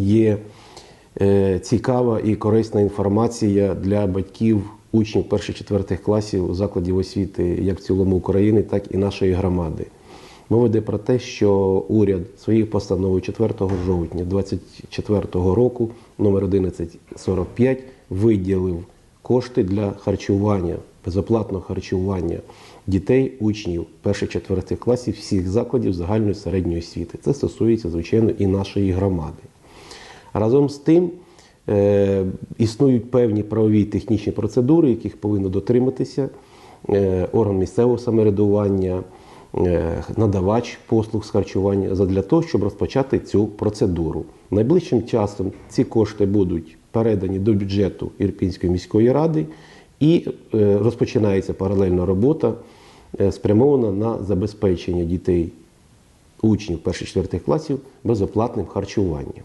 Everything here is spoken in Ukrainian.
Є е, цікава і корисна інформація для батьків учнів перших-четвертих класів закладів освіти як в цілому України, так і нашої громади. Мова йде про те, що уряд своєю постановою 4 жовтня 2024 року номер 1145 виділив кошти для харчування, безоплатного харчування дітей, учнів перших-четвертих класів всіх закладів загальної середньої освіти. Це стосується, звичайно, і нашої громади. Разом з тим е, існують певні правові технічні процедури, яких повинно дотриматися е, орган місцевого самоврядування, е, надавач послуг з харчування задля того, щоб розпочати цю процедуру. Найближчим часом ці кошти будуть передані до бюджету Ірпінської міської ради і розпочинається паралельна робота, спрямована на забезпечення дітей учнів перших-четвертих класів безоплатним харчуванням.